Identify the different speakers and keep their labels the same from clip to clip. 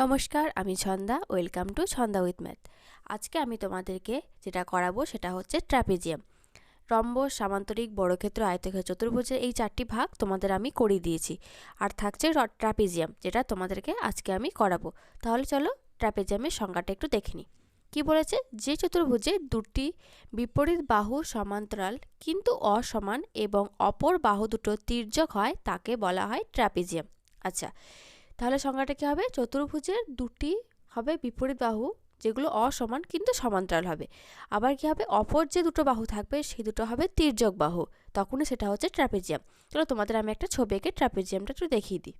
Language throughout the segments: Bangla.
Speaker 1: নমস্কার, আমি Chhanda. Welcome to Chhanda with math. আজকে আমি তোমাদেরকে যেটা করাবো সেটা হচ্ছে ট্র্যাপিজিয়াম। রম্বস সামান্তরিক বড়ক্ষেত্র আয়তক্ষেত্র চতুর্ভুজের এই চারটি ভাগ তোমাদের আমি করিয়ে দিয়েছি। আর থাকছে ট্র্যাপিজিয়াম, যেটা তোমাদেরকে আজকে আমি করাবো। তাহলে চলো ট্র্যাপিজিয়ামের সংজ্ঞাটা একটু দেখে নিই। কী বলেছে? যে চতুর্ভুজে দুটি বিপরীত বাহু সমান্তরাল কিন্তু অসমান এবং অপর বাহু দুটো তির্যক হয়, তাকে বলা হয় ট্র্যাপিজিয়াম। আচ্ছা তাহলে সংজ্ঞাটা কী হবে? চতুর্ভুজের দুটি হবে বিপরীত বাহু, যেগুলো অসমান কিন্তু সমান্তরাল হবে। আবার কি হবে? অপর যে দুটো বাহু থাকবে, সেই দুটো হবে তির্যক বাহু। তখনই সেটা হচ্ছে ট্রাপেজিয়াম। চলো তোমাদের আমি একটা ছবি এঁকে ট্রাপেজিয়ামটা একটু দেখিয়ে দিই।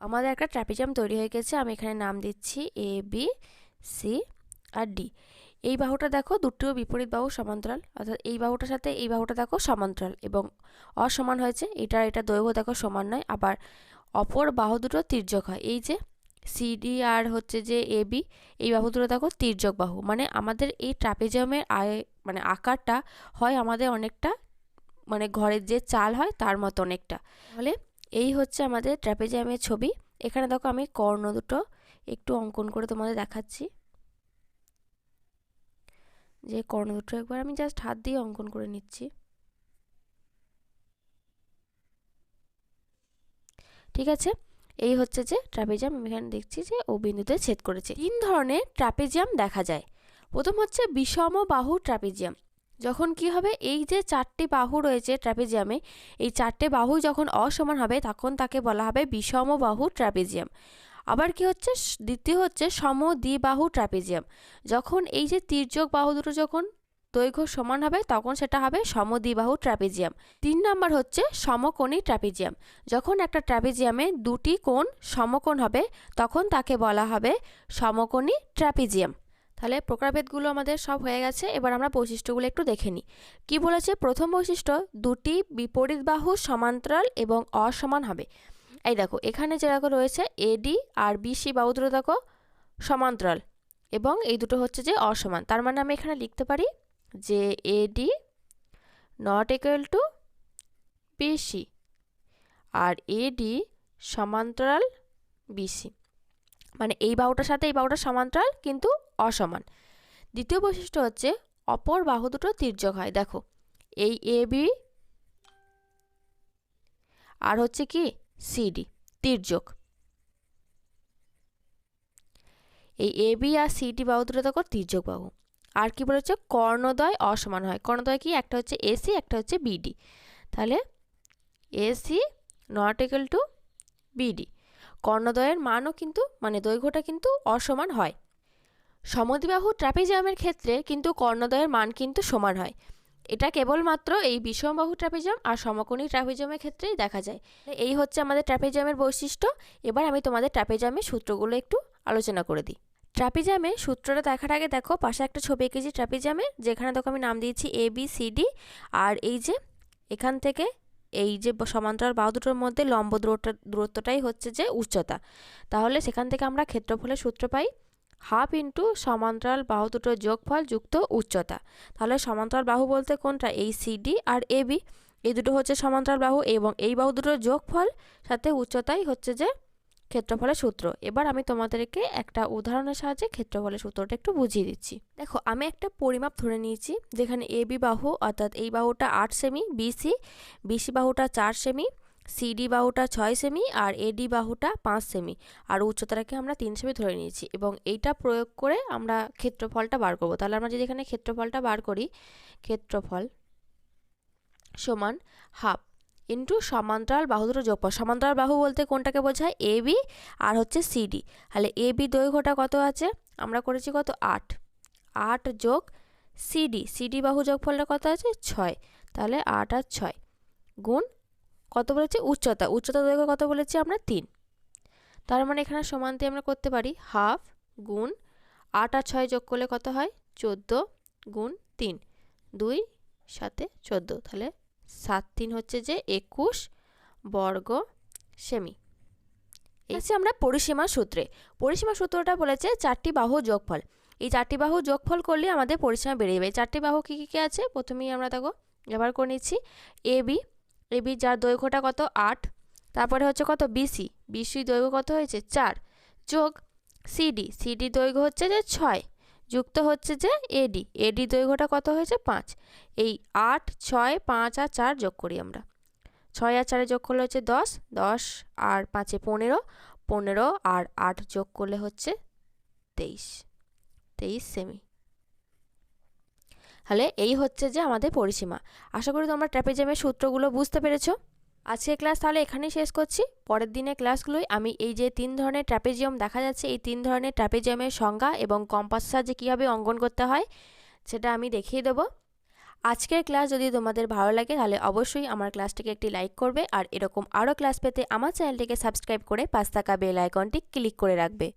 Speaker 1: আমাদের একটা ট্র্যাপিজাম তৈরি হয়ে গেছে, আমি এখানে নাম দিচ্ছি এ বি সি আর ডি এই বাহুটা দেখো দুটো বিপরীত বাহু সমান্তরাল, অর্থাৎ এই বাহুটার সাথে এই বাহুটা দেখো সমান্তরাল এবং অসমান হয়েছে, এটা এটা দৈর্ঘ্য দেখো সমান নয়, আবার অপর বাহু দুটো তির্যক হয়। এই যে সিডি আর হচ্ছে যে এ বি এই বাহু দুটো দেখো তির্যক বাহু মানে আমাদের এই ট্রাপিজামের আয় মানে আকারটা হয় আমাদের অনেকটা মানে ঘরের যে চাল হয় তার মতো অনেকটা। তাহলে এই হচ্ছে আমাদের ট্র্যাপেজিয়ামের ছবি। এখানে দেখো আমি কর্ণ দুটো, একটু অঙ্কন করে তোমাদের দেখাচ্ছি। যে কর্ণ দুটো একবার আমি জাস্ট হাত দিয়ে অঙ্কন করে নিচ্ছি। ঠিক আছে? এই হচ্ছে যে ট্রাপেজিয়াম আমি এখানে দেখছি যে ও বিন্দুতে ছেদ করেছে। তিন ধরনের ট্রাপেজিয়াম দেখা যায়। প্রথম হচ্ছে বিষম বাহু ট্রাপেজিয়াম যখন কি হবে? এই যে চারটি বাহু রয়েছে ট্র্যাপিজিয়ামে, এই চারটে বাহু যখন অসমান হবে, তখন তাকে বলা হবে বিষম বাহু ট্র্যাপিজিয়াম। আবার কি হচ্ছে? দ্বিতীয় হচ্ছে সম দ্বিবাহু ট্র্যাপিজিয়াম। যখন এই যে তির্যক বাহু দুটো যখন দৈর্ঘ্য সমান হবে, তখন সেটা হবে সমদ্বিবাহু ট্র্যাপিজিয়াম। তিন নম্বর হচ্ছে সমকোণী ট্র্যাপিজিয়াম। যখন একটা ট্র্যাপিজিয়ামে দুটি কোণ সমকোণ হবে, তখন তাকে বলা হবে সমকোণী ট্র্যাপিজিয়াম। তাহলে প্রকারভেদগুলো আমাদের সব হয়ে গেছে, এবার আমরা বৈশিষ্ট্যগুলো একটু দেখে নিই। কী বলেছে? প্রথম বৈশিষ্ট্য, দুটি বিপরীত বাহু সমান্তরাল এবং অসমান হবে। এই দেখো, এখানে যেরকম রয়েছে এডি আর বিসি বাহু দেখো সমান্তরাল এবং এই দুটো হচ্ছে যে অসমান। তার মানে আমি এখানে লিখতে পারি যে AD not equal to BC R AD সমান্তরাল বিসি মানে এই বাহুটার সাথে এই বাহুটা সমান্তরাল, কিন্তু অসমান। দ্বিতীয় বৈশিষ্ট্য হচ্ছে অপর বাহু দুটো তির্যক হয়। দেখো, এই এ বি আর হচ্ছে কি সিডি তির্যক। এই এ বি আর সিডি বাহু দুটো দেখো তির্যক বাহু। আর কি বলেছে? কর্ণদয় অসমান হয়। কর্ণদয় কি? একটা হচ্ছে এসি একটা হচ্ছে বিডি তাহলে AC not equal to BD কর্ণদ্বয়ের মানও কিন্তু মানে দৈর্ঘ্যটা কিন্তু অসমান হয়। সমদ্বিবাহু ট্রাপিজামের ক্ষেত্রে কিন্তু কর্ণদ্বয়ের মান কিন্তু সমান হয়। এটা কেবলমাত্র এই বিষমবাহু ট্রাপিজাম আর সমকোণী ট্রাপিজামের ক্ষেত্রেই দেখা যায়। এই হচ্ছে আমাদের ট্রাপিজামের বৈশিষ্ট্য। এবার আমি তোমাদের ট্রাপিজামের সূত্রগুলো একটু আলোচনা করে দিই। ট্রাপিজামে সূত্রটা দেখার আগে দেখো, পাশে একটা ছবি এঁকেছি ট্রাপিজামের যেখানে দেখো আমি নাম দিয়েছি এ বি সি ডি আর এই যে এখান থেকে এই যে সমান্তরাল বাহু দুটোর মধ্যে লম্ব দূরত্ব দূরত্বটাই হচ্ছে যে উচ্চতা। তাহলে সেখান থেকে আমরা ক্ষেত্রফলের সূত্র পাই হাফ ইন্টু সমান্তরাল বাহু দুটোর যোগফল যুক্ত উচ্চতা। তাহলে সমান্তরাল বাহু বলতে কোনটা? এই সিডি আর এ বি এই দুটো হচ্ছে সমান্তরাল বাহু এবং এই বাহু দুটোর যোগফল সাথে উচ্চতাই হচ্ছে যে ক্ষেত্রফলের সূত্র। এবার আমি তোমাদেরকে একটা উদাহরণের সাহায্যে ক্ষেত্রফলের সূত্রটা একটু বুঝিয়ে দিচ্ছি। দেখো, আমি একটা পরিমাপ ধরে নিয়েছি যেখানে এ বি বাহু অর্থাৎ এই বাহুটা আট সেমি বিসি বিসি বাহুটা চার সেমি সিডি বাহুটা ছয় সেমি আর এডি বাহুটা পাঁচ সেমি আর উচ্চতাটাকে আমরা তিন সেমি ধরে নিয়েছি এবং এইটা প্রয়োগ করে আমরা ক্ষেত্রফলটা বার করব। তাহলে আমরা যদি এখানে ক্ষেত্রফলটা বার করি, ক্ষেত্রফল সমান হাফ ইন্টু সমান্তরাল বাহু দুটো যোগফল। সমান্তরাল বাহু বলতে কোনটাকে বোঝায়? এ বি আর হচ্ছে সিডি তাহলে এ বি দৈর্ঘ্যটা কত আছে? আমরা করেছি কত? আট। আট যোগ সিডি সিডি বাহু যোগফলটা কত আছে? ছয়। তাহলে আট আর ছয় গুণ কত বলেছি? উচ্চতা। উচ্চতা দৈর্ঘ্য কত বলেছি আমরা? তিন। তার মানে এখানে সমানতে আমরা করতে পারি হাফ গুণ আট আর ছয় যোগ করলে কত হয়? চোদ্দ গুণ তিন। দুই সাথে চোদ্দ। তাহলে সাত তিন হচ্ছে যে একুশ বর্গ সেমি। এসে আমরা পরিসীমা সূত্রে। পরিসীমা সূত্রটা বলেছে চারটি বাহু যোগফল। এই চারটি বাহু যোগফল করলে আমাদের পরিসীমা বেরিয়ে যাবে। চারটি বাহু কী কী কী আছে? প্রথমেই আমরা দেখো ব্যবহার করে নিচ্ছি এ বি এ বি যার দৈর্ঘ্যটা কত? আট। তারপরে হচ্ছে কত? বিসি। বিসি দৈর্ঘ্য কত হয়েছে? চার। যোগ সিডি। সিডি দৈর্ঘ্য হচ্ছে যে ছয়। যুক্ত হচ্ছে যে এডি। এডি দৈর্ঘ্যটা কত হয়েছে? পাঁচ। এই আট, ছয়, পাঁচ আর চার যোগ করি আমরা। ছয় আর চারে যোগ করলে হচ্ছে দশ। দশ আর পাঁচে পনেরো। পনেরো আর আট যোগ করলে হচ্ছে তেইশ। তেইশ সেমি। তাহলে এই হচ্ছে যে আমাদের পরিসীমা। আশা করি তোমরা ট্র্যাপেজিয়ামের সূত্রগুলো বুঝতে পেরেছ। আজকের ক্লাস তাহলে এখানেই শেষ করছি। পরের দিনের ক্লাসগুলোই আমি এই যে তিন ধরনের ট্র্যাপেজিয়াম দেখা যাচ্ছে, এই তিন ধরনের ট্র্যাপেজিয়ামের সংজ্ঞা এবং কম্পাস সাহায্যে কীভাবে অঙ্কন করতে হয়, সেটা আমি দেখিয়ে দেবো। আজকের ক্লাস যদি তোমাদের ভালো লাগে, তাহলে অবশ্যই আমার ক্লাসটিকে একটি লাইক করবে আর এরকম আরও ক্লাস পেতে আমার চ্যানেলটিকে সাবস্ক্রাইব করে পাঁচ থাকা বেল আইকনটি ক্লিক করে রাখবে।